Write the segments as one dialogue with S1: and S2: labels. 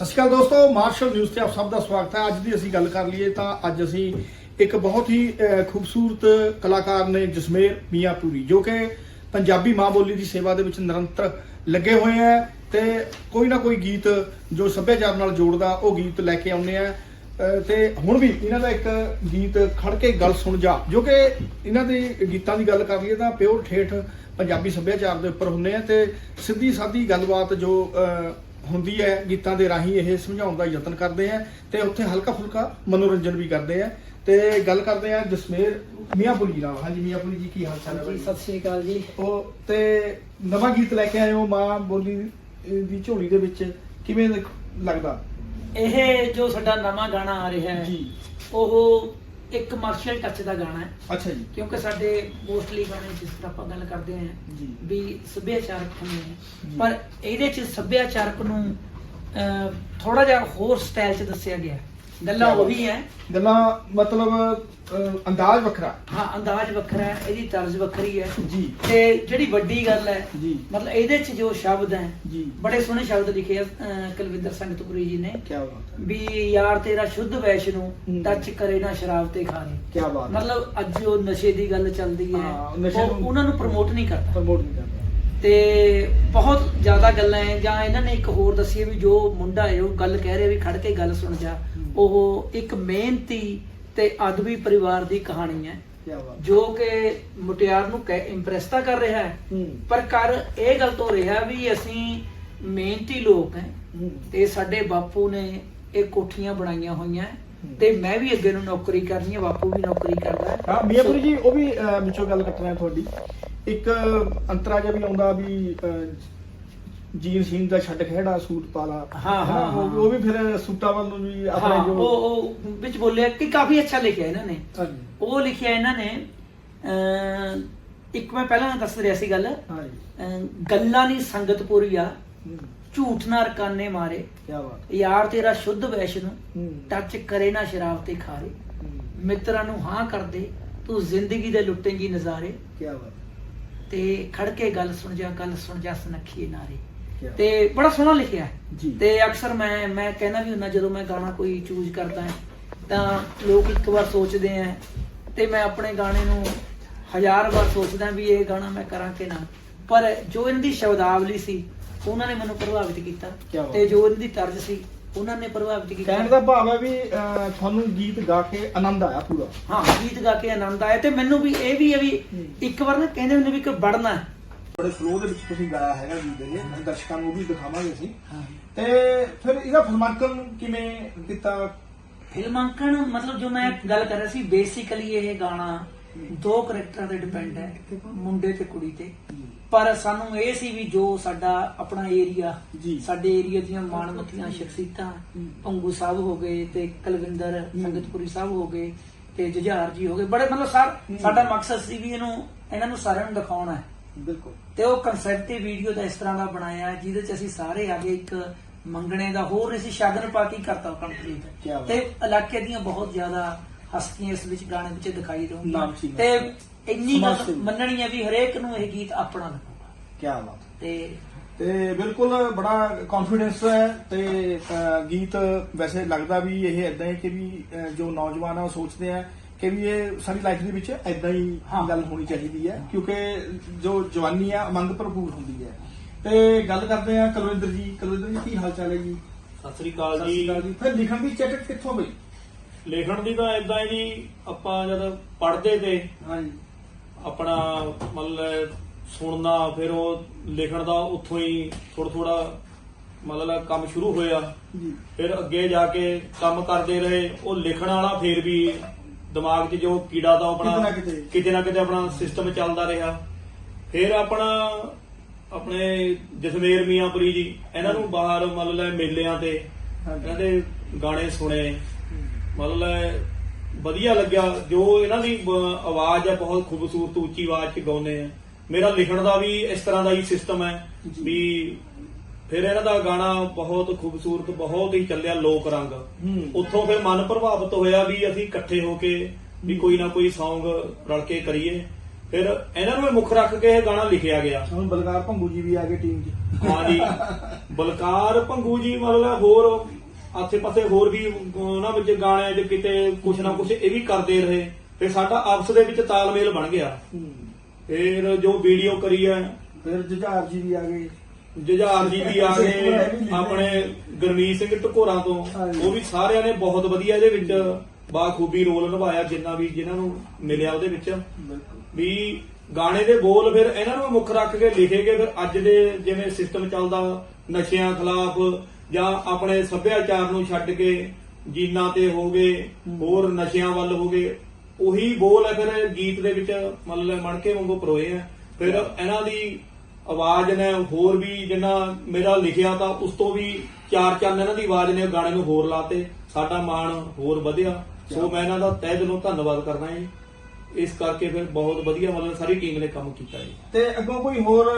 S1: ਸਤਿ ਸ਼੍ਰੀ ਅਕਾਲ ਦੋਸਤੋ martial news ਤੇ ਆਪ ਸਭ ਦਾ ਸਵਾਗਤ ਹੈ। ਅੱਜ ਦੀ ਅਸੀਂ ਗੱਲ ਕਰ ਲਈਏ ਤਾਂ ਅੱਜ ਅਸੀਂ ਇੱਕ ਬਹੁਤ ਹੀ ਖੂਬਸੂਰਤ ਕਲਾਕਾਰ ਨੇ ਜਸਮੇਰ ਮੀਆਂਪੁਰੀ ਜੋ ਕਿ ਪੰਜਾਬੀ ਮਾਂ ਬੋਲੀ ਦੀ ਸੇਵਾ ਦੇ ਵਿੱਚ ਨਿਰੰਤਰ ਲੱਗੇ ਹੋਏ ਹੈ ਤੇ ਕੋਈ ਨਾ ਕੋਈ ਗੀਤ ਜੋ ਸੱਭਿਆਚਾਰ ਨਾਲ ਜੋੜਦਾ ਉਹ ਗੀਤ ਲੈ ਕੇ ਆਉਂਦੇ ਆ ਅਹ, ਤੇ ਹੁਣ ਵੀ ਇਹਨਾਂ ਦਾ ਇੱਕ ਗੀਤ ਖੜ ਕੇ ਗੱਲ ਸੁਣ ਜਾ ਜੋ ਕਿ ਇਹਨਾਂ ਦੇ ਗੀਤਾਂ ਦੀ ਗੱਲ ਕਰ ਲਈਏ ਤਾਂ ਪਿਓਰ ਠੇਠ ਪੰਜਾਬੀ ਸੱਭਿਆਚਾਰ ਦੇ ਉੱਪਰ ਹੁੰਦੇ ਆ ਤੇ ਸਿੱਧੀ ਸਾਦੀ ਗੱਲਬਾਤ ਜੋ ਹੁੰਦੀ ਹੈ ਗੀਤਾਂ ਦੇ ਰਾਹੀਂ ਇਹ ਸਮਝਾਉਣ ਦਾ ਯਤਨ ਕਰਦੇ ਆ ਤੇ ਉੱਥੇ ਹਲਕਾ ਫੁਲਕਾ ਮਨੋਰੰਜਨ ਵੀ ਕਰਦੇ ਆ। ਤੇ ਗੱਲ ਕਰਦੇ ਆ ਜਸਮੇਰ ਮੀਆਂਪੁਰੀ ਜੀ ਨਾਲ। ਹਾਂਜੀ ਮੀਆਂਪੁਰੀ ਜੀ ਕੀ ਹਾਲ ਚਾਲ ਹੈ
S2: ਜੀ? ਸਤਿ ਸ਼੍ਰੀ ਅਕਾਲ ਜੀ।
S1: ਉਹ ਤੇ ਨਵਾਂ ਗੀਤ ਲੈ ਕੇ ਆਏ ਹੋ ਮਾਂ ਬੋਲੀ ਦੀ ਝੋਲੀ ਦੇ ਵਿੱਚ। ਕਿਵੇਂ ਲੱਗਦਾ?
S2: ਇਹ ਜੋ ਸਾਡਾ ਨਵਾਂ ਗਾਣਾ ਆ ਰਿਹਾ ਹੈ
S1: ਜੀ।
S2: ਉਹ ਇੱਕ ਕਮਰਸ਼ੀਅਲ ਟੱਚ ਦਾ ਗਾਣਾ ਹੈ
S1: ਅੱਛਾ ਜੀ
S2: ਕਿਉਂਕਿ ਸਾਡੇ ਮੋਸਟਲੀ ਗਾਣੇ ਜਿਸ ਤਰ੍ਹਾਂ ਆਪਾਂ ਗੱਲ ਕਰਦੇ
S1: ਜੀ
S2: ਵੀ ਸੱਭਿਆਚਾਰਕ ਹੁੰਦੇ
S1: ਜੀ।
S2: ਨੇ ਪਰ ਇਹਦੇ ਚ ਸੱਭਿਆਚਾਰਕ ਨੂੰ ਥੋੜਾ ਜਿਹਾ ਹੋਰ ਸਟਾਈਲ ਚ ਦੱਸਿਆ ਗਿਆ ਹੈ। ਗੱਲਾਂ। ਉਹੀ ਹੈ।
S1: ਗੱਲਾਂ ਮਤਲਬ ਅਹ, ਅੰਦਾਜ਼ ਵੱਖਰਾ।
S2: ਹਾਂ ਅੰਦਾਜ਼ ਵੱਖਰਾ ਹੈ ਇਹਦੀ ਤਰਜ਼ ਵੱਖਰੀ ਹੈ।
S1: ਜੀ।
S2: ਤੇ ਜਿਹੜੀ ਵੱਡੀ ਗੱਲ ਹੈ
S1: ਜੀ।
S2: ਮਤਲਬ ਇਹਦੇ ਚ ਜੋ ਸ਼ਬਦ ਹੈ
S1: ਜੀ।
S2: ਬੜੇ ਸੋਹਣੇ ਸ਼ਬਦ ਲਿਖੇ ਆ ਅਹ, ਕੁਲਵਿੰਦਰ ਸੰਗਤਪੁਰੀ ਜੀ ਨੇ।
S1: ਕੀ ਬਾਤ ਹੈ।
S2: ਵੀ ਯਾਰ ਤੇਰਾ ਸ਼ੁੱਧ ਵੈਸ਼ ਨੂੰ
S1: ਹੂੰ।
S2: ਟੱਚ ਕਰੇ ਨਾ ਸ਼ਰਾਬ ਤੇ ਖਾਰੇ
S1: ਕੀ ਬਾਤ ਹੈ।
S2: ਮਤਲਬ ਅੱਜ ਉਹ ਨਸ਼ੇ ਦੀ ਗੱਲ ਚੱਲਦੀ ਹੈ।
S1: ਹਾਂ, ਨਸ਼ੇ
S2: ਉਹ
S1: ਨੂੰ-
S2: ਉਹਨਾਂ ਨੂੰ ਪ੍ਰਮੋਟ ਨਹੀਂ ਕਰਦਾ।
S1: ਪ੍ਰਮੋਟ ਨਹੀਂ ਕਰਦਾ।
S2: ਤੇ ਬਹੁਤ ਜ਼ਿਆਦਾ ਗੱਲਾਂ ਹੈ। ਜਾਂ ਇਹਨਾਂ ਨੇ ਇੱਕ ਹੋਰ ਦੱਸੀ ਹੈ ਵੀ ਜੋ ਮੁੰਡਾ ਹੈ ਉਹ ਗੱਲ ਕਹਿ ਰਿਹਾ ਵੀ ਖੜ ਕੇ ਗੱਲ ਸੁਣ ਜਾ। ਉਹ ਇੱਕ ਮਿਹਨਤੀ ਤੇ ਅਦਬੀ ਪਰਿਵਾਰ ਦੀ ਕਹਾਣੀ ਹੈ। ਜੋ ਕਿ ਮੁਟਿਆਰ ਨੂੰ ਇੰਪ੍ਰੈਸ ਤਾਂ ਕਰ ਰਿਹਾ ਹੈ ਪਰ ਕਰ ਇਹ ਗੱਲ ਤੋਂ ਰਿਹਾ ਵੀ ਅਸੀਂ ਮਿਹਨਤੀ ਲੋਕ ਹਾਂ ਤੇ ਸਾਡੇ ਬਾਪੂ ਨੇ ਇਹ ਕੋਠੀਆਂ ਬਣਾਈਆਂ ਹੋਈਆਂ। ਤੇ ਮੈਂ ਵੀ ਅੱਗੇ ਨੂੰ ਨੌਕਰੀ ਕਰਨੀ ਹੈ ਬਾਪੂ ਵੀ ਨੌਕਰੀ ਕਰਦਾ ਹੈ।
S1: ਹਾਂ ਮੀਆਂਪੁਰੀ ਜੀ ਉਹ ਵੀ ਵਿੱਚੋਂ ਗੱਲ ਕੱਟ ਰਿਹਾ ਤੁਹਾਡੀ। ਇੱਕ ਅੰਤਰਾ ਜਿਹਾ ਵੀ ਆਉਂਦਾ ਵੀ ਜੀਨ ਸੀਨ ਦਾ ਛੱਡ ਖੇੜਾ ਸੂਟ ਪਾ ਲਾ।
S2: ਹਾਂ, ਹਾਂ,
S1: ਉਹ-
S2: ਹਾਂ।
S1: ਉਹ ਵੀ ਫਿਰ ਸੂਟਾਂ ਵੱਲ ਨੂੰ ਵੀ ਆਪਣੇ
S2: ਹਾਂ
S1: ਜੋ
S2: ਉਹ ਉਹ ਵਿੱਚ ਬੋਲਿਆ ਕਿ ਕਾਫੀ ਅੱਛਾ ਲਿਖਿਆ ਇਹਨਾਂ ਨੇ।
S1: ਹਾਂਜੀ।
S2: ਉਹ ਲਿਖਿਆ ਇਹਨਾਂ ਨੇ ਅਮ, ਇੱਕ ਮੈਂ ਪਹਿਲਾਂ ਦੱਸ ਰਿਹਾ ਸੀ ਗੱਲ।
S1: ਹਾਂਜੀ।
S2: ਅਮ, ਗੱਲਾਂ ਨਹੀਂ ਸੰਗਤ ਪੂਰੀ ਆ
S1: ਹੂੰ।
S2: ਝੂਠ ਨਾ ਰਕਾਨੇ ਮਾਰੇ।
S1: ਕੀ ਬਾਤ।
S2: ਯਾਰ ਤੇਰਾ ਸ਼ੁੱਧ ਵੈਸ਼ ਨੂੰ
S1: ਹੂੰ।
S2: ਟੱਚ ਕਰੇ ਨਾ ਸ਼ਰਾਬ ਤੇ ਖਾਰੇ। ਮਿੱਤਰਾਂ ਨੂੰ ਹਾਂ ਕਰ ਦੇ ਤੂੰ ਜ਼ਿੰਦਗੀ ਦੇ ਲੁੱਟੇਂਗੀ ਨਜ਼ਾਰੇ।
S1: ਕੀ ਬਾਤ।
S2: ਤੇ ਖੜ ਕੇ ਗੱਲ ਸੁਣ ਜਾ ਗੱਲ ਸੁਣ ਜਾ ਸੁਨੱਖੀਏ ਨਾਰੇ। ਤੇ ਬੜਾ ਸੋਹਣਾ ਲਿਖਿਆ।
S1: ਜੀ।
S2: ਤੇ ਅਕਸਰ ਮੈਂ ਮੈਂ ਕਹਿੰਦਾ ਵੀ ਹੁੰਦਾ ਜਦੋਂ ਮੈਂ ਗਾਣਾ ਕੋਈ ਚੂਜ਼ ਕਰਦਾ ਤਾਂ ਲੋਕ ਇੱਕ ਵਾਰ ਸੋਚਦੇ ਆ। ਤੇ ਮੈਂ ਆਪਣੇ ਗਾਣੇ ਨੂੰ ਹਜ਼ਾਰ ਵਾਰ ਸੋਚਦਾ ਵੀ ਇਹ ਗਾਣਾ ਮੈਂ ਕਰਾਂ ਕਿ ਨਾ। ਪਰ ਜੋ ਇਹਨਾਂ ਦੀ ਸ਼ਬਦਾਵਲੀ ਸੀ ਉਹਨਾਂ ਨੇ ਮੈਨੂੰ ਪ੍ਰਭਾਵਿਤ ਕੀਤਾ। ਤੇ ਜੋ ਇਹਨਾਂ ਦੀ ਤਰਜ਼ ਸੀ ਉਹਨਾਂ ਨੇ ਪ੍ਰਭਾਵਿਤ ਕੀਤਾ।
S1: ਕਹਿਣ ਦਾ ਭਾਵ ਹੈ ਵੀ ਤੁਹਾਨੂੰ ਗੀਤ ਗਾ ਕੇ ਆਨੰਦ ਆਇਆ ਪੂਰਾ।
S2: ਹਾਂ ਗੀਤ ਗਾ ਕੇ ਆਨੰਦ ਆਇਆ। ਤੇ ਮੈਨੂੰ ਵੀ ਇਹ ਵੀ ਹੈ ਵੀ। ਇੱਕ ਵਾਰ ਨਾ ਕਹਿੰਦੇ ਹੁੰਦੇ ਵੀ ਕਿ ਵੜਨਾ ਹੈ।
S1: ਬੜੇ ਫਲੋ ਦੇ ਵਿੱਚ ਤੁਸੀਂ ਗਾਇਆ ਹੈਗਾ ਗੀਤ ਇਹ ਦਰਸ਼ਕਾਂ ਨੂੰ ਵੀ ਦਿਖਾਵਾਂਗੇ ਅਸੀਂ। ਤੇ ਫਿਰ ਇਹਦਾ ਫਿਲਮਾਂਕਨ ਕਿਵੇਂ ਕੀਤਾ
S2: ਫਿਲਮਾਂਕਣ ਮਤਲਬ ਜੋ ਮੈਂ ਗੱਲ ਕਰ ਰਿਹਾ ਸੀ ਬੇਸਿਕਲੀ ਇਹ ਗਾਣਾ ਦੋ ਕਰੈਕਟਰਾਂ ਤੇ ਡਿਪੈਂਡ ਹੈ ਮੁੰਡੇ ਤੇ ਕੁੜੀ ਤੇ। ਪਰ ਸਾਨੂੰ ਇਹ ਸੀ ਵੀ ਜੋ ਸਾਡਾ ਆਪਣਾ ਏਰੀਆ। ਸਾਡੇ ਏਰੀਆ ਦੀਆਂ ਮਾਣਮੱਤੀਆਂ ਸ਼ਖਸੀਅਤਾਂ। ਪੰਗੂ ਸਾਹਿਬ ਹੋ ਗਏ ਤੇ ਕੁਲਵਿੰਦਰ ਸੰਗਤਪੁਰੀ ਸਾਹਿਬ ਹੋ ਗਏ ਤੇ ਜੁਝਾਰ ਜੀ ਹੋ ਗਏ। ਬੜੇ ਮਤਲਬ। ਸਾਡਾ ਮਕਸਦ ਸੀ ਵੀ ਇਹਨੂੰ ਇਹਨਾਂ ਨੂੰ ਸਾਰਿਆਂ ਨੂੰ ਦਿਖਾਉਣਾ ਹੈ।
S1: ਬਿਲਕੁਲ
S2: ਤੇ ਉਹ ਕਨਸੈਪਟ ਵੀਡੀਓ ਦਾ ਇਸ ਤਰ੍ਹਾਂ ਦਾ ਬਣਾਇਆ ਜਿਹਦੇ ਚ ਅਸੀਂ ਸਾਰੇ ਆਗੇ ਇੱਕ ਮੰਗਣੇ ਦਾ ਹੋਰ ਅਸੀਂ ਸ਼ਗਨ ਪਾ ਕੇ ਕਰਤਾ ਕੰਪਲੀਟ। ਤੇ ਇਲਾਕੇ ਦੀਆਂ ਬਹੁਤ ਜ਼ਿਆਦਾ ਹਸਤੀਆਂ ਇਸ ਵਿੱਚ ਗਾਣੇ ਵਿੱਚ ਦਿਖਾਈ
S1: ਸੀ
S2: ਦੇਣਗੀਆਂ। ਤੇ ਇੰਨੀ ਗੱਲ। ਮੰਨਣੀ ਹੈ ਵੀ ਹਰੇਕ ਨੂੰ ਇਹ ਗੀਤ ਆਪਣਾ ਲੱਗੂਗਾ
S1: ਕੀ ਬਾਤ
S2: ਤੇ
S1: ਤੇ ਬਿਲਕੁਲ ਬੜਾ ਕੌਨਫੀਡੈਂਸ ਹੈ ਤੇ ਗੀਤ ਵੈਸੇ ਲੱਗਦਾ ਵੀ ਇਹ ਇਦਾਂ ਹੈ ਕਿ ਵੀ ਜੋ ਨੌਜਵਾਨ ਆ ਉਹ ਸੋਚਦੇ ਆ ਕਿ ਵੀ ਇਹ ਸਾਡੀ ਲਾਈਫ ਦੇ ਵਿੱਚ ਇਦਾਂ ਹੀ
S2: ਹਾਂ।
S1: ਗੱਲ ਹੋਣੀ ਚਾਹੀਦੀ ਹੈ ਕਿਉਂਕਿ ਜੋ ਜਵਾਨੀ ਆ ਮੰਗ ਭਰਪੂਰ ਹੁੰਦੀ ਹੈ। ਤੇ ਗੱਲ ਕਰਦੇ ਆ ਕੁਲਵਿੰਦਰ ਜੀ। ਕੁਲਵਿੰਦਰ ਜੀ ਕੀ ਹਾਲ ਚਾਲ ਹੈ ਜੀ?
S3: ਸਤਿ ਸ੍ਰੀ ਅਕਾਲ
S1: ਸਤਿ ਸ਼੍ਰੀ ਅਕਾਲ
S3: ਜੀ।
S1: ਫਿਰ ਲਿਖਣ ਦੀ ਚੈਟਕ ਕਿੱਥੋਂ ਬਈ?
S3: ਲਿਖਣ ਦੀ ਤਾਂ ਇਦਾਂ ਹੀ ਜੀ ਆਪਾਂ ਜਦ ਪੜ੍ਹਦੇ ਤੇ
S1: ਹਾਂਜੀ।
S3: ਆਪਣਾ ਮਤਲਬ ਸੁਣਨਾ ਫਿਰ ਉਹ ਲਿਖਣ ਦਾ ਉੱਥੋਂ ਹੀ ਥੋੜਾ ਥੋੜਾ ਮਤਲਬ ਕੰਮ ਸ਼ੁਰੂ ਹੋਇਆ।
S1: ਜੀ।
S3: ਫਿਰ ਅੱਗੇ ਜਾ ਕੇ ਕੰਮ ਕਰਦੇ ਰਹੇ। ਉਹ ਲਿਖਣ ਵਾਲਾ ਫਿਰ ਵੀ ਦਿਮਾਗ 'ਚ ਜੋ ਕੀੜਾ ਦਾ ਆਪਣਾ
S1: ਕਿਤੇ।
S3: ਨਾ ਕਿਤੇ ਆਪਣਾ ਸਿਸਟਮ ਚੱਲਦਾ ਰਿਹਾ ਫਿਰ ਆਪਣਾ ਆਪਣੇ ਜਸਮੇਰ ਮੀਆਂਪੁਰੀ ਜੀ ਇਹਨਾਂ ਨੂੰ ਬਾਹਰ ਮਤਲਬ ਮੇਲਿਆਂ ਤੇ
S1: ਹਾਂਜੀ।
S3: ਇਹਨਾਂ ਦੇ ਗਾਣੇ ਸੁਣੇ ਮਤਲਬ ਵਧੀਆ ਲੱਗਿਆ ਜੋ ਇਹਨਾਂ ਦੀ ਆਵਾਜ਼ ਹੈ ਬਹੁਤ ਖੂਬਸੂਰਤ ਉੱਚੀ ਆਵਾਜ਼ 'ਚ ਗਾਉਂਦੇ ਆ ਮੇਰਾ ਲਿਖਣ ਦਾ ਵੀ ਇਸ ਤਰ੍ਹਾਂ ਦਾ ਹੀ ਸਿਸਟਮ ਹੈ। ਵੀ ਫਿਰ ਇਹਨਾਂ ਦਾ ਗਾਣਾ ਬਹੁਤ ਖੂਬਸੂਰਤ ਬਹੁਤ ਹੀ ਚੱਲਿਆ ਲੋਕ ਰੰਗ।
S1: ਹੂੰ।
S3: ਉੱਥੋਂ ਫਿਰ ਮਨ ਪ੍ਰਭਾਵਿਤ ਹੋਇਆ ਵੀ ਅਸੀਂ ਇਕੱਠੇ ਹੋ ਕੇ ਵੀ ਕੋਈ ਨਾ ਕੋਈ Song ਰਲ ਕੇ ਕਰੀਏ। ਫਿਰ ਇਹਨਾਂ ਨੂੰ ਮੁੱਖ ਰੱਖ ਕੇ ਇਹ ਗਾਣਾ ਲਿਖਿਆ ਗਿਆ।
S1: ਹੁਣ ਬਲਕਾਰ ਭੰਗੂ ਜੀ ਵੀ ਆ ਗਏ ਟੀਮ 'ਚ।
S3: ਹਾਂਜੀ ਬਲਕਾਰ ਭੰਗੂ ਜੀ ਮਤਲਬ ਹੋਰ ਆਸੇ ਪਾਸੇ ਹੋਰ ਵੀ ਉਹਨਾਂ ਵਿੱਚ ਗਾਣਿਆਂ 'ਚ ਕਿਤੇ ਕੁਛ ਨਾ ਕੁਛ ਇਹ ਵੀ ਕਰਦੇ ਰਹੇ। ਤੇ ਸਾਡਾ ਆਪਸ ਦੇ ਵਿੱਚ ਤਾਲਮੇਲ ਬਣ ਗਿਆ। ਫਿਰ ਜੋ ਵੀਡੀਓ ਕਰੀ ਹੈ।
S1: ਫਿਰ ਜੁਝਾਰ ਜੀ ਵੀ ਆ ਗਏ।
S3: ਜੁਝਾਰ ਜੀ ਵੀ ਆ ਗਏ ਆਪਣੇ ਗੁਰਮੀਤ ਸਿੰਘ ਢਕੋਰਾਂ ਤੋਂ। ਉਹ ਵੀ ਸਾਰਿਆਂ ਨੇ ਬਹੁਤ ਵਧੀਆ ਇਹਦੇ ਵਿੱਚ ਬਾਖੂਬੀ ਰੋਲ ਨਿਭਾਇਆ ਜਿੰਨਾ ਵੀ ਜਿਨ੍ਹਾਂ ਨੂੰ ਮਿਲਿਆ ਉਹਦੇ ਵਿੱਚ। ਵੀ ਗਾਣੇ ਦੇ ਬੋਲ ਫਿਰ ਇਹਨਾਂ ਨੂੰ ਮੁੱਖ ਰੱਖ ਕੇ ਲਿਖੇ ਗਏ ਫਿਰ ਅੱਜ ਦੇ ਜਿਵੇਂ ਸਿਸਟਮ ਚੱਲਦਾ ਨਸ਼ਿਆਂ ਖਿਲਾਫ ਜਾਂ ਆਪਣੇ ਸੱਭਿਆਚਾਰ ਨੂੰ ਛੱਡ ਕੇ ਜੀਨਾਂ ਤੇ ਹੋ ਗਏ ਹੋਰ ਨਸ਼ਿਆਂ ਵੱਲ ਹੋ ਗਏ ਉਹੀ ਬੋਲ ਹੈ ਫਿਰ ਗੀਤ ਦੇ ਵਿੱਚ ਮਤਲਬ ਮਣਕੇ ਵਾਂਗੂ ਪਰੋਏ ਆ। ਫਿਰ ਇਹਨਾਂ ਦੀ ਆਵਾਜ਼ ਨੇ ਹੋਰ ਵੀ ਜਿੰਨਾ ਮੇਰਾ ਲਿਖਿਆ ਤਾਂ ਉਸ ਤੋਂ ਵੀ ਚਾਰ ਚੰਨ ਇਹਨਾਂ ਦੀ ਆਵਾਜ਼ ਨੇ ਗਾਣੇ ਨੂੰ ਹੋਰ ਲਾਤੇ ਸਾਡਾ ਮਾਣ ਹੋਰ ਵਧਿਆ। ਸੋ ਮੈਂ ਇਹਨਾਂ ਦਾ ਤਹਿ ਦਿਲੋਂ ਧੰਨਵਾਦ ਕਰਦਾ ਹਾਂ ਇਸ ਕਰਕੇ ਫਿਰ ਬਹੁਤ ਵਧੀਆ ਮਤਲਬ ਸਾਰੀ ਟੀਮ ਨੇ ਕੰਮ ਕੀਤਾ ਜੀ।
S1: ਤੇ ਅੱਗੋਂ ਕੋਈ ਹੋਰ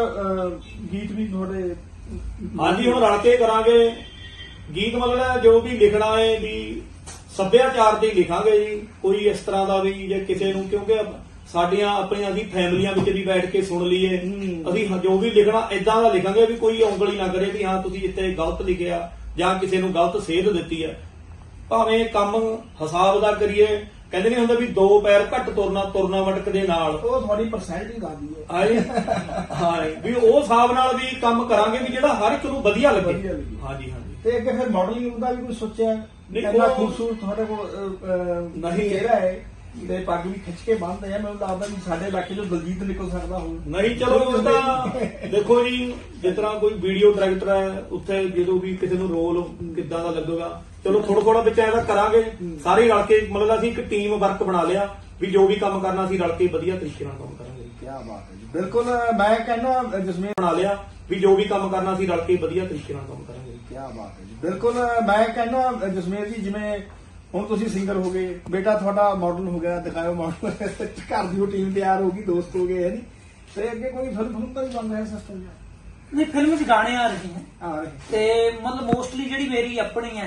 S1: ਗੀਤ ਵੀ ਤੁਹਾਡੇ
S3: ਹਾਂਜੀ ਹੁਣ ਰਲ ਕੇ ਕਰਾਂਗੇ। ਗੀਤ ਮਤਲਬ ਜੋ ਵੀ ਲਿਖਣਾ ਹੈ ਵੀ ਸੱਭਿਆਚਾਰ ਤੇ ਲਿਖਾਂਗੇ ਜੀ। ਕੋਈ ਇਸ ਤਰ੍ਹਾਂ ਦਾ ਵੀ ਜੇ ਕਿਸੇ ਨੂੰ ਕਿਉਂਕਿ ਸਾਡੀਆਂ ਆਪਣੀਆਂ ਅਸੀਂ ਫੈਮਲੀਆਂ ਵਿੱਚ ਵੀ ਬੈਠ ਕੇ ਸੁਣ ਲਈਏ।
S1: ਹੂੰ।
S3: ਅਸੀਂ ਜੋ ਵੀ ਲਿਖਣਾ ਇਦਾਂ ਦਾ ਲਿਖਾਂਗੇ ਵੀ ਕੋਈ ਉਂਗਲੀ ਨਾ ਕਰੇ ਵੀ ਹਾਂ ਤੁਸੀਂ ਇੱਥੇ ਗਲਤ ਲਿਖਿਆ ਜਾਂ ਕਿਸੇ ਨੂੰ ਗਲਤ ਸੇਧ ਦਿੱਤੀ ਹੈ। ਭਾਵੇਂ ਕੰਮ ਹਿਸਾਬ ਦਾ ਕਰੀਏ ਕਹਿੰਦੇ ਨਹੀਂ ਹੁੰਦਾ ਵੀ ਦੋ ਪੈਰ ਘੱਟ ਤੁਰਨਾ ਤੁਰਨਾ ਮਟਕ ਦੇ ਨਾਲ।
S1: ਉਹ ਤੁਹਾਡੀ ਪਰਸੈਂਟੇਜ ਦੱਸਦੀ ਹੈ
S3: ਹਾਂਜੀ ਹਾਂਜੀ ਵੀ ਉਹ ਹਿਸਾਬ ਨਾਲ ਵੀ ਕੰਮ ਕਰਾਂਗੇ ਵੀ ਜਿਹੜਾ ਹਰ ਇੱਕ ਨੂੰ ਵਧੀਆ ਲੱਗੇ। ਹਾਂਜੀ ਹਾਂਜੀ।
S1: ਤੇ ਅੱਗੇ ਫਿਰ ਮਾਡਲਿੰਗ ਦਾ ਵੀ ਕੋਈ ਸੋਚਿਆ?
S3: ਨਹੀਂ, ਉਹ-
S1: ਖੂਬਸੂਰਤ ਤੁਹਾਡੇ ਕੋਲ
S3: ਨਹੀਂ।
S1: ਚਿਹਰਾ ਹੈ। ਤੇ ਪੱਗ ਵੀ ਖਿੱਚ ਕੇ ਬੰਨ੍ਹਦੇ ਆ ਮੈਨੂੰ ਲੱਗਦਾ ਵੀ ਸਾਡੇ ਇਲਾਕੇ ਚੋਂ ਦਲਜੀਤ ਨਿਕਲ ਸਕਦਾ ਹੋਊ।
S3: ਨਹੀਂ ਚਲੋ ਉਹ ਤਾਂ ਦੇਖੋ ਜੀ ਜਿਸ ਤਰ੍ਹਾਂ ਕੋਈ ਵੀਡੀਓ ਡਾਇਰੈਕਟਰ ਹੈ ਉੱਥੇ ਜਦੋਂ ਵੀ ਕਿਸੇ ਨੂੰ ਰੋਲ ਕਿੱਦਾਂ ਦਾ ਲੱਗੂਗਾ ਚਲੋ ਥੋੜਾ ਥੋੜਾ ਵਿੱਚ ਇਹਦਾ ਕਰਾਂਗੇ। ਸਾਰੇ ਰਲ ਕੇ ਮਤਲਬ ਅਸੀਂ ਇੱਕ ਟੀਮ ਵਰਕ ਬਣਾ ਲਿਆ ਵੀ ਜੋ ਵੀ ਕੰਮ ਕਰਨਾ ਅਸੀਂ ਰਲ ਕੇ ਵਧੀਆ ਤਰੀਕੇ ਨਾਲ ਕੰਮ ਕਰਾਂਗੇ।
S1: ਕੀ ਬਾਤ ਹੈ ਜੀ। ਬਿਲਕੁਲ ਮੈਂ ਕਹਿੰਦਾ ਜਸਮੀਨ
S3: ਬਣਾ ਲਿਆ ਵੀ ਜੋ ਵੀ ਕੰਮ ਕਰਨਾ ਅਸੀਂ ਰਲ ਕੇ ਵਧੀਆ ਤਰੀਕੇ ਨਾਲ ਕੰਮ ਕਰਾਂਗੇ।
S1: ਕੀ ਬਾਤ ਹੈ ਜੀ। ਬਿਲਕੁਲ ਮੈਂ ਕਹਿੰਦਾ ਜਸਮੀਰ ਜੀ ਜਿਵੇਂ ਹੁਣ ਤੁਸੀਂ ਸਿੰਗਰ ਹੋ ਗਏ ਬੇਟਾ ਤੁਹਾਡਾ ਮਾਡਲ ਹੋ ਗਿਆ ਦਿਖਾਓ ਮਾਡਲ ਘਰ ਦੀ ਟੀਮ ਤਿਆਰ ਹੋ ਗਈ ਦੋਸਤ ਹੋ ਗਏ ਹੈ ਨਹੀਂ ਤੇ ਅੱਗੇ ਕੋਈ ਫਿਲਮ ਫਿਲਮ ਤਾਂ ਵੀ ਬਣ ਰਿਹਾ ਸਿਸਟਮ
S2: ਨਹੀਂ ਫਿਲਮ 'ਚ ਗਾਣੇ ਆ ਰਹੇ
S1: ਆ ਰਹੇ।
S2: ਤੇ ਮਤਲਬ ਮੋਸਟਲੀ ਜਿਹੜੀ ਮੇਰੀ ਆਪਣੀ ਹੈ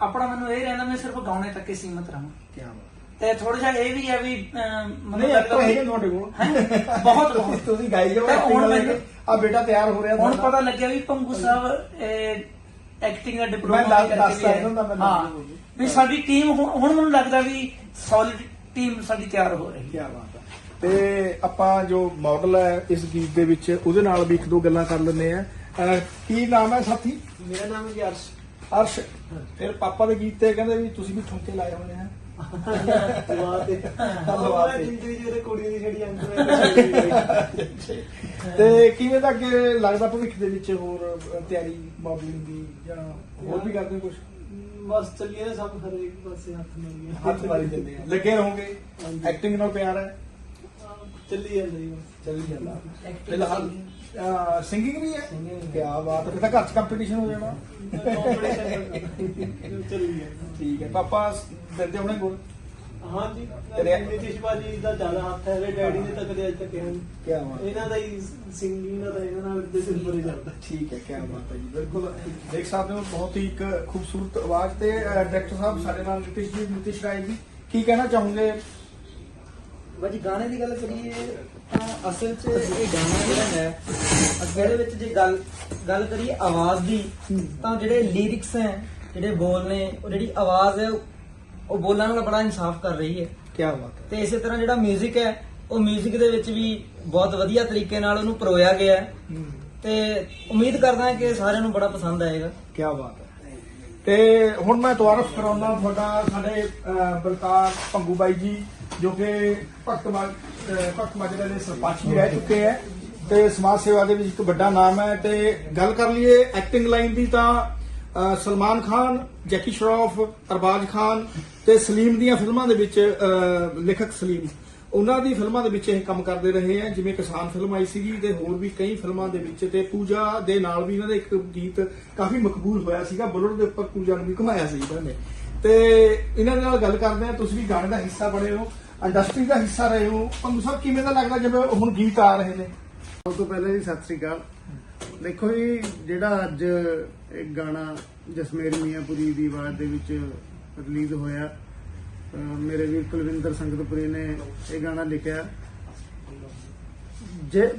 S2: ਆਪਣਾ ਮੈਨੂੰ ਇਹ ਰਹਿੰਦਾ ਮੈਂ ਸਿਰਫ ਗਾਉਣੇ ਤੱਕ ਹੀ ਸੀਮਤ ਰਹਾਂ।
S1: ਕੀ ਬਾਤ।
S2: ਤੇ ਥੋੜਾ ਜਿਹਾ ਇਹ ਵੀ ਹੈ ਵੀ ਮੈਨੂੰ ਲੱਗਦਾ
S1: ਤੁਹਾਡੇ ਕੋਲ?
S2: ਬਹੁਤ ਬਹੁਤ।
S1: ਤੁਸੀਂ ਗਾਈ ਜਾਓ
S2: ਹੁਣ ਮੈਨੂੰ-
S1: ਆ ਬੇਟਾ ਤਿਆਰ ਹੋ ਰਿਹਾ
S2: ਹੁਣ। ਪਤਾ ਲੱਗਿਆ ਵੀ ਪੰਗੂ ਸਾਹਿਬ ਐਕਟਿੰਗ ਦਾ ਡਿਪਲੋਮਾ
S1: ਮੈਂ ਦੱਸ-
S2: ਕਰਕੇ
S1: ਦੱਸਦਾ
S2: ਵੀ ਹੈ।
S1: ਇਹਨਾਂ ਦਾ ਮੈਂ
S2: ਹਾਂ। ਵੀ ਸਾਡੀ ਟੀਮ ਹੁਣ ਹੁਣ ਮੈਨੂੰ ਲੱਗਦਾ ਵੀ ਸੋਲਿਡ ਟੀਮ ਸਾਡੀ ਤਿਆਰ ਹੋ ਰਹੀ
S1: ਕੀ ਬਾਤ ਹੈ। ਤੇ ਆਪਾਂ ਜੋ ਮਾਡਲ ਹੈ ਇਸ ਗੀਤ ਦੇ ਵਿੱਚ ਉਹਦੇ ਨਾਲ ਵੀ ਇੱਕ ਦੋ ਗੱਲਾਂ ਕਰ ਲੈਂਦੇ ਆ ਕੀ ਨਾਮ ਹੈ ਸਾਥੀ?
S4: ਮੇਰਾ ਨਾਮ ਹੈ ਜੀ ਅਰਸ਼
S1: ਅਰਸ਼ ਫਿਰ ਪਾਪਾ ਦੇ ਗੀਤ ਤੇ ਕਹਿੰਦੇ ਵੀ ਤੁਸੀਂ ਵੀ ਠੁਮਕੇ ਲਾਏ ਹੋਣੇ ਆ।
S4: ਦੁਆ ਤੇ। ਜ਼ਿੰਦਗੀ ਜਿਹੜੇ ਕੁੜੀਆਂ ਦੀ ਛੜੀ ਅੰਦਰ
S1: ਤੇ ਕਿਵੇਂ ਦਾ ਅੱਗੇ ਲੱਗਦਾ ਭਵਿੱਖ ਦੇ ਵਿੱਚ ਹੋਰ ਤਿਆਰੀ ਮਾਡਲਿੰਗ ਦੀ ਜਾਂ ਹੋਰ ਵੀ ਕਰਦੇ ਕੁਝ
S4: ਬਸ ਚੱਲੀਏ ਨਾ ਸਭ ਹਰੇਕ ਪਾਸੇ ਹੱਥ ਮਾਰ ਗਏ
S1: ਹੱਥ ਮਾਰੀ ਜਾਂਦੇ ਆ। ਲੱਗੇ ਰਹੋਗੇ?
S4: ਹਾਂਜੀ।
S1: ਐਕਟਿੰਗ ਨਾਲ ਪਿਆਰ ਹੈ?
S4: ਚੱਲੀ ਜਾਂਦਾ ਜੀ ਬਸ।
S1: ਚੱਲੀ ਜਾਂਦਾ।
S2: Acting
S1: ਫਿਲਹਾਲ ਸਿੰਗਿੰਗ ਵੀ ਹੈ। ਕੀ ਬਾਤ ਹੈ ਫਿਰ ਤਾਂ ਘਰ ਚ ਕੰਪੀਟੀਸ਼ਨ ਹੋ ਜਾਣਾ।
S4: ਚੱਲੀ ਜਾਂਦਾ
S1: ਠੀਕ ਹੈ ਪਾਪਾ ਦਿੰਦੇ ਹੋਣੇ ਗੁਣ
S4: ਹਾਂ ਜੀ
S1: ਤੇਰੇ-
S4: ਨਿਤਿਸ਼ ਬਾਜੀ ਦਾ ਜ਼ਿਆਦਾ ਹੱਥ ਹੈ ਮੇਰੇ ਡੈਡੀ ਨੇ ਤਾਂ ਕਦੇ ਅੱਜ ਤੱਕ ਕਿਹਾ ਨਹੀਂ
S1: ਕੀ ਬਾਤ ਹੈ।
S4: ਇਹਨਾਂ ਦਾ ਹੀ ਸਿੰਗਿੰਗ ਦਾ ਇਹਨਾਂ ਨਾਲ ਦੇ ਸਿਰ ਪਰੇ ਚੱਲਦਾ
S1: ਠੀਕ ਹੈ ਕੀ ਬਾਤ ਹੈ ਜੀ ਬਿਲਕੁਲ। ਦੇਖ ਸਕਦੇ ਹੋ ਬਹੁਤ ਹੀ ਇੱਕ ਖੂਬਸੂਰਤ ਆਵਾਜ਼ ਤੇ ਡਾਇਰੈਕਟਰ ਸਾਹਿਬ ਸਾਡੇ ਨਾਲ ਨਿਤਿਸ਼ ਜੀ ਨਿਤਿਸ਼ ਰਾਏ ਜੀ ਕੀ ਕਹਿਣਾ ਚਾਹੋਗੇ?
S5: ਬਾਜੀ ਗਾਣੇ ਦੀ ਗੱਲ ਕਰੀਏ ਤਾਂ ਅਸਲ 'ਚ ਇਹ ਗਾਣਾ ਜਿਹੜਾ ਹੈ ਅੱਗੇ ਦੇ ਵਿੱਚ ਜੇ ਗੱਲ ਗੱਲ ਕਰੀਏ ਆਵਾਜ਼ ਦੀ ਤਾਂ ਜਿਹੜੇ ਲਿਰਿਕਸ ਹੈ ਜਿਹੜੇ ਬੋਲ ਨੇ ਉਹ ਜਿਹੜੀ ਆਵਾਜ਼ ਹੈ ਉਹ ਬੋਲਾਂ ਨਾਲ ਬੜਾ ਇਨਸਾਫ ਕਰ ਰਹੀ ਹੈ
S1: ਕੀ ਬਾਤ ਹੈ
S5: ਤੇ ਇਸੇ ਤਰ੍ਹਾਂ ਜਿਹੜਾ 뮤직 ਹੈ ਉਹ 뮤직 ਦੇ ਵਿੱਚ ਵੀ ਬਹੁਤ ਵਧੀਆ ਤਰੀਕੇ ਨਾਲ ਉਹਨੂੰ ਪਰੋਇਆ ਗਿਆ ਹੈ ਤੇ ਉਮੀਦ ਕਰਦਾ ਹਾਂ ਕਿ ਸਾਰਿਆਂ ਨੂੰ ਬੜਾ ਪਸੰਦ ਆਏਗਾ
S1: ਕੀ ਬਾਤ ਹੈ ਤੇ ਹੁਣ ਮੈਂ ਦੁਆਰਫ ਕਰਾਉਣਾ ਤੁਹਾਡਾ ਸਾਡੇ ਅਹ, ਬਲਕਾਰ ਭੰਗੂ ਬਾਈ ਜੀ ਜੋ ਕਿ ਭਗਤ ਮਾ- ਭਗਤ ਮਾਜਰਾ ਦੇ ਸਰਪੰਚ ਵੀ ਰਹਿ ਚੁੱਕੇ ਹੈ ਤੇ ਸਮਾਜ ਸੇਵਾ ਦੇ ਵਿੱਚ ਇੱਕ ਵੱਡਾ ਨਾਮ ਹੈ ਤੇ ਗੱਲ ਕਰ ਲਈਏ ਐਕਟਿੰਗ ਲਾਈਨ ਦੀ ਤਾਂ ਸਲਮਾਨ ਖਾਨ, ਜੈਕੀ ਸ਼ਰੋਫ ਅਰਬਾਜ਼ ਖਾਨ ਤੇ ਸਲੀਮ ਦੀਆਂ ਫਿਲਮਾਂ ਦੇ ਵਿੱਚ ਲੇਖਕ ਸਲੀਮ, ਉਹਨਾਂ ਦੀ ਫਿਲਮਾਂ ਦੇ ਵਿੱਚ ਇਹ ਕੰਮ ਕਰਦੇ ਰਹੇ ਆ ਜਿਵੇਂ ਕਿਸਾਨ ਫਿਲਮ ਆਈ ਸੀਗੀ ਤੇ ਹੋਰ ਵੀ ਕਈ ਫਿਲਮਾਂ ਦੇ ਵਿੱਚ ਤੇ ਪੂਜਾ ਦੇ ਨਾਲ ਵੀ ਇਹਨਾਂ ਦਾ ਇੱਕ ਗੀਤ ਕਾਫੀ ਮਕਬੂਲ ਹੋਇਆ ਸੀਗਾ। ਬੁਲਟ ਦੇ ਉੱਪਰ ਪੂਜਾ ਨੂੰ ਵੀ ਘੁਮਾਇਆ ਸੀ ਇਹਨਾਂ ਨੇ। ਤੇ ਇਹਨਾਂ ਦੇ ਨਾਲ ਗੱਲ ਕਰਦੇ ਆ ਤੁਸੀਂ ਵੀ ਗਾਣੇ ਦਾ ਹਿੱਸਾ ਬਣੇ ਹੋ ਇੰਡਸਟਰੀ ਦਾ ਹਿੱਸਾ ਰਹੇ ਹੋ। ਤੁਹਾਨੂੰ ਸਭ ਕਿਵੇਂ ਦਾ ਲੱਗਦਾ ਜਿਵੇਂ ਹੁਣ ਗੀਤ ਆ ਰਹੇ ਨੇ?
S6: ਸਭ ਤੋਂ ਪਹਿਲਾਂ ਜੀ ਸਤਿ ਸ੍ਰੀ ਅਕਾਲ। ਦੇਖੋ ਜੀ ਜਿਹੜਾ ਅੱਜ ਇੱਕ ਗਾਣਾ ਜਸਮੇਰ ਮੀਆਂਪੁਰੀ ਦੀ ਆਵਾਜ਼ ਦੇ ਵਿੱਚ ਰਿਲੀਜ਼ ਹੋਇਆ ਮੇਰੇ ਵੀਰ ਕੁਲਵਿੰਦਰ ਸੰਗਤਪੁਰੀ ਨੇ ਇਹ ਗਾਣਾ ਲਿਖਿਆ। ਜੇ-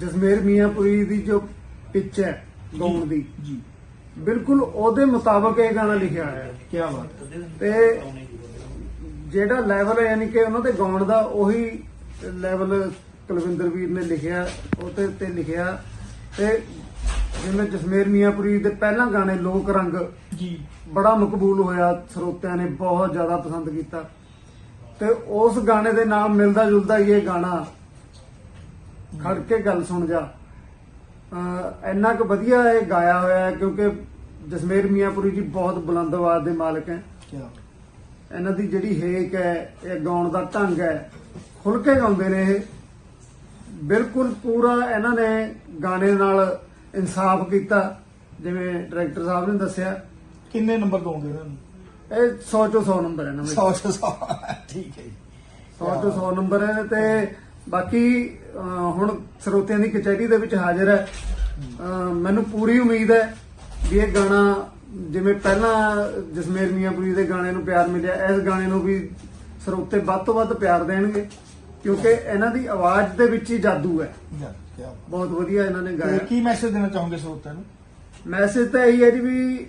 S6: ਜਸਮੇਰ ਮੀਆਂਪੁਰੀ ਦੀ ਜੋ ਪਿਚ ਹੈ ਗਾਉਣ ਦੀ
S1: ਜੀ।
S6: ਬਿਲਕੁਲ ਉਹਦੇ ਮੁਤਾਬਕ ਇਹ ਗਾਣਾ ਲਿਖਿਆ ਹੋਇਆ। ਹੈ
S1: ਕੀ ਬਾਤ
S6: ਤੇ ਜਿਹੜਾ ਲੈਵਲ ਯਾਨੀ ਕਿ ਉਹਨਾਂ ਦੇ ਗਾਉਣ ਦਾ ਉਹੀ ਲੈਵਲ ਕੁਲਵਿੰਦਰ ਵੀਰ ਨੇ ਲਿਖਿਆ ਉਹਦੇ ਤੇ ਲਿਖਿਆ। ਤੇ ਜਿਵੇਂ ਜਸਮੇਰ ਮੀਆਂਪੁਰੀ ਦੇ ਪਹਿਲਾਂ ਗਾਣੇ ਲੋਕ ਰੰਗ
S1: ਜੀ।
S6: ਬੜਾ ਮਕਬੂਲ ਹੋਇਆ ਸਰੋਤਿਆਂ ਨੇ ਬਹੁਤ ਜ਼ਿਆਦਾ ਪਸੰਦ ਕੀਤਾ। ਤੇ ਉਸ ਗਾਣੇ ਦੇ ਨਾਲ ਮਿਲਦਾ ਜੁਲਦਾ ਇਹ ਗਾਣਾ। ਖੜ ਕੇ ਗੱਲ ਸੁਣ ਜਾ। ਇੰਨਾ ਕੁ ਵਧੀਆ ਇਹ ਗਾਇਆ ਹੋਇਆ ਹੈ ਕਿਉਂਕਿ ਜਸਮੇਰ ਮੀਆਂਪੁਰੀ ਜੀ ਬਹੁਤ ਬੁਲੰਦ ਆਵਾਜ਼ ਦੇ ਮਾਲਕ ਹੈ।
S1: ਕੀ
S6: ਇਹਨਾਂ ਦੀ ਜਿਹੜੀ ਹੇਕ ਹੈ ਇਹ ਗਾਉਣ ਦਾ ਢੰਗ ਹੈ ਖੁੱਲ ਕੇ ਗਾਉਂਦੇ ਨੇ ਇਹ। ਬਿਲਕੁਲ ਪੂਰਾ ਇਹਨਾਂ ਨੇ ਗਾਣੇ ਨਾਲ ਇਨਸਾਫ ਕੀਤਾ ਜਿਵੇਂ ਡਾਇਰੈਕਟਰ ਸਾਹਿਬ ਨੇ ਦੱਸਿਆ।
S1: ਕਿੰਨੇ ਨੰਬਰ ਦੋਗੇ ਇਹਨਾਂ ਨੂੰ?
S6: ਇਹ 100 ਚੋਂ 100 ਨੰਬਰ ਹੈ ਦੇ
S1: 100 100 ਠੀਕ ਹੈ ਜੀ।
S6: 100 ਚੋਂ 100 ਨੰਬਰ ਹੈ ਤੇ ਬਾਕੀ ਹੁਣ ਸਰੋਤਿਆਂ ਦੀ ਕਚਹਿਰੀ ਦੇ ਵਿੱਚ ਹਾਜ਼ਰ ਹੈ। ਮੈਨੂੰ ਪੂਰੀ ਉਮੀਦ ਹੈ ਵੀ ਇਹ ਗਾਣਾ ਜਿਵੇਂ ਪਹਿਲਾਂ ਜਸਮੇਰ ਮੀਆਂਪੁਰੀ ਦੇ ਗਾਣੇ ਨੂੰ ਪਿਆਰ ਮਿਲਿਆ ਇਸ ਗਾਣੇ ਨੂੰ ਵੀ ਸਰੋਤੇ ਵੱਧ ਤੋਂ ਵੱਧ ਪਿਆਰ ਦੇਣਗੇ ਕਿਉਂਕਿ ਇਹਨਾਂ ਦੀ ਆਵਾਜ਼ ਦੇ ਵਿੱਚ ਹੀ ਜਾਦੂ ਹੈ। ਬਹੁਤ ਵਧੀਆ ਇਹਨਾਂ ਨੇ ਗਾਇਆ।
S1: ਕੀ ਮੈਸੇਜ ਦੇਣਾ ਚਾਹੋਗੇ ਸਰੋਤਿਆਂ ਨੂੰ?
S6: ਮੈਸੇਜ ਤਾਂ ਇਹੀ ਹੈ ਜੀ ਵੀ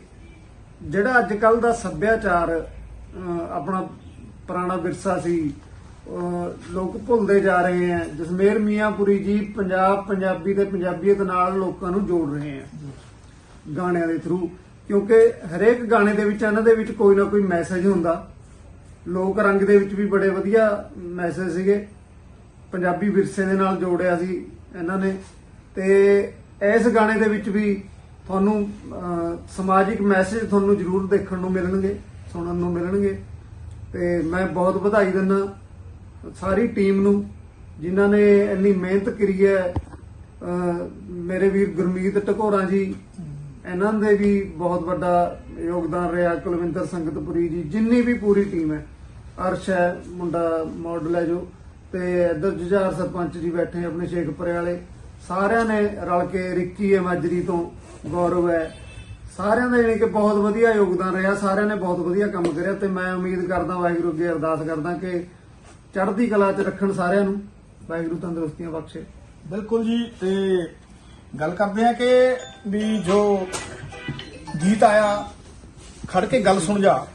S6: ਜਿਹੜਾ ਅੱਜ ਕੱਲ ਦਾ ਸੱਭਿਆਚਾਰ ਆਪਣਾ ਪੁਰਾਣਾ ਵਿਰਸਾ ਸੀ ਲੋਕ ਭੁੱਲਦੇ ਜਾ ਰਹੇ ਹੈ। ਜਸਮੇਰ ਮੀਆਂਪੁਰੀ ਜੀ ਪੰਜਾਬ ਪੰਜਾਬੀ ਤੇ ਪੰਜਾਬੀਅਤ ਨਾਲ ਲੋਕਾਂ ਨੂੰ ਜੋੜ ਰਹੇ ਹੈ ਗਾਣਿਆਂ ਦੇ ਥਰੂ ਕਿਉਂਕਿ ਹਰੇਕ ਗਾਣੇ ਦੇ ਵਿੱਚ ਇਹਨਾਂ ਦੇ ਵਿੱਚ ਕੋਈ ਨਾ ਕੋਈ ਮੈਸੇਜ ਹੁੰਦਾ। ਲੋਕ ਰੰਗ ਦੇ ਵਿੱਚ ਵੀ ਬੜੇ ਵਧੀਆ ਮੈਸੇਜ ਸੀਗੇ। ਪੰਜਾਬੀ ਵਿਰਸੇ ਦੇ ਨਾਲ ਜੋੜਿਆ ਸੀ ਇਹਨਾਂ ਨੇ। ਤੇ ਇਸ ਗਾਣੇ ਦੇ ਵਿੱਚ ਵੀ ਤੁਹਾਨੂੰ ਸਮਾਜਿਕ ਮੈਸੇਜ ਤੁਹਾਨੂੰ ਜ਼ਰੂਰ ਦੇਖਣ ਨੂੰ ਮਿਲਣਗੇ, ਸੁਣਨ ਨੂੰ ਮਿਲਣਗੇ। ਤੇ ਮੈਂ ਬਹੁਤ ਵਧਾਈ ਦਿੰਦਾ ਸਾਰੀ ਟੀਮ ਨੂੰ, ਜਿਨ੍ਹਾਂ ਨੇ ਇੰਨੀ ਮਿਹਨਤ ਕਰੀ ਹੈ। ਮੇਰੇ ਵੀਰ ਗੁਰਮੀਤ ਟਕੋਰਾ ਜੀ ਇਹਨਾਂ ਦੇ ਵੀ ਬਹੁਤ ਵੱਡਾ ਯੋਗਦਾਨ ਰਿਹਾ ਕੁਲਵਿੰਦਰ ਸੰਗਤਪੁਰੀ ਜੀ, ਜਿੰਨੀ ਵੀ ਪੂਰੀ ਟੀਮ ਹੈ। ਅਰਸ਼ ਹੈ, ਮੁੰਡਾ ਮਾਡਲ ਹੈ ਜੋ ਤੇ ਇੱਧਰ ਜੁਝਾਰ ਸਰਪੰਚ ਜੀ ਬੈਠੇ ਆਪਣੇ ਸ਼ੇਖਪੁਰੇ ਵਾਲੇ। ਸਾਰਿਆਂ ਨੇ ਰਲ ਕੇ ਰਿੱਕੀ ਹੈ ਮਾਜਰੀ ਤੋਂ, ਗੌਰਵ ਹੈ। ਸਾਰਿਆਂ ਦਾ ਯਾਨੀ ਕਿ ਬਹੁਤ ਵਧੀਆ ਯੋਗਦਾਨ ਰਿਹਾ, ਸਾਰਿਆਂ ਨੇ ਬਹੁਤ ਵਧੀਆ ਕੰਮ ਕਰਿਆ ਤੇ ਮੈਂ ਉਮੀਦ ਕਰਦਾ ਵਾਹਿਗੁਰੂ ਅੱਗੇ ਅਰਦਾਸ ਕਰਦਾ ਕਿ ਚੜ੍ਹਦੀ ਕਲਾ 'ਚ ਰੱਖਣ ਸਾਰਿਆਂ ਨੂੰ। ਵਾਹਿਗੁਰੂ ਤੰਦਰੁਸਤੀਆਂ ਬਖਸ਼ੇ।
S1: ਬਿਲਕੁਲ ਜੀ, ਤੇ ਗੱਲ ਕਰਦੇ ਆ ਕਿ ਵੀ ਜੋ ਗੀਤ ਆਇਆ, ਖੜ ਕੇ ਗੱਲ ਸੁਣ ਜਾ।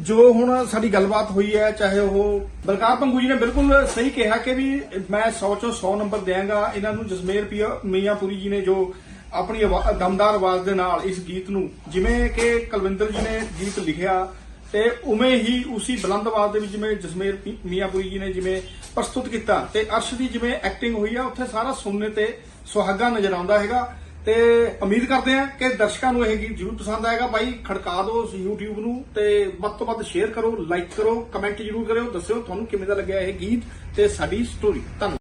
S1: ਜੋ ਹੁਣ ਸਾਡੀ ਗੱਲਬਾਤ ਹੋਈ ਹੈ, ਚਾਹੇ ਉਹ ਬਲਕਾਰ ਪੰਗੂ ਜੀ ਨੇ ਬਿਲਕੁਲ ਸਹੀ ਕਿਹਾ ਕਿ ਵੀ ਮੈਂ 100 ਚੋਂ 100 ਨੰਬਰ ਦਿਆਂਗਾ। ਇਹਨਾਂ ਨੂੰ ਜਸਮੇਰ ਮੀਆਂਪੁਰੀ ਜੀ ਨੇ ਜੋ ਆਪਣੀ ਦਮਦਾਰ ਆਵਾਜ਼ ਦੇ ਨਾਲ ਇਸ ਗੀਤ ਨੂੰ, ਜਿਵੇਂ ਕਿ ਕੁਲਵਿੰਦਰ ਜੀ ਨੇ ਗੀਤ ਲਿਖਿਆ, ਤੇ ਉਵੇਂ ਹੀ ਉਸੇ ਬੁਲੰਦ ਆਵਾਜ਼ ਦੇ ਵਿੱਚ ਜਿਵੇਂ ਜਸਮੇਰ ਪੀ- ਮੀਆਂਪੁਰੀ ਜੀ ਨੇ ਜਿਵੇਂ ਪ੍ਰਸਤੁਤ ਕੀਤਾ, ਤੇ ਅਰਸ਼ ਦੀ ਜਿਵੇਂ ਐਕਟਿੰਗ ਹੋਈ ਆ, ਉੱਥੇ ਸਾਰਾ ਸੁਣਨੇ ਤੇ ਸੁਹਾਗਾ ਨਜ਼ਰ ਆਉਂਦਾ ਹੈਗਾ ਤੇ ਉਮੀਦ ਕਰਦੇ ਆ ਕਿ ਦਰਸ਼ਕਾਂ ਨੂੰ ਇਹ ਗੀਤ ਜ਼ਰੂਰ ਪਸੰਦ ਆਏਗਾ। ਭਾਈ, ਖੜਕਾ ਦਿਓ ਉਸ YouTube ਨੂੰ ਤੇ ਵੱਧ ਤੋਂ ਵੱਧ ਸ਼ੇਅਰ ਕਰੋ ਲਾਈਕ ਕਰੋ ਕਮੈਂਟ ਜ਼ਰੂਰ ਕਰਿਓ, ਦੱਸਿਓ ਤੁਹਾਨੂੰ ਕਿਵੇਂ ਦਾ ਲੱਗਿਆ ਇਹ ਗੀਤ ਤੇ ਸਾਡੀ ਸਟੋਰੀ ਧੰਨਵਾਦ।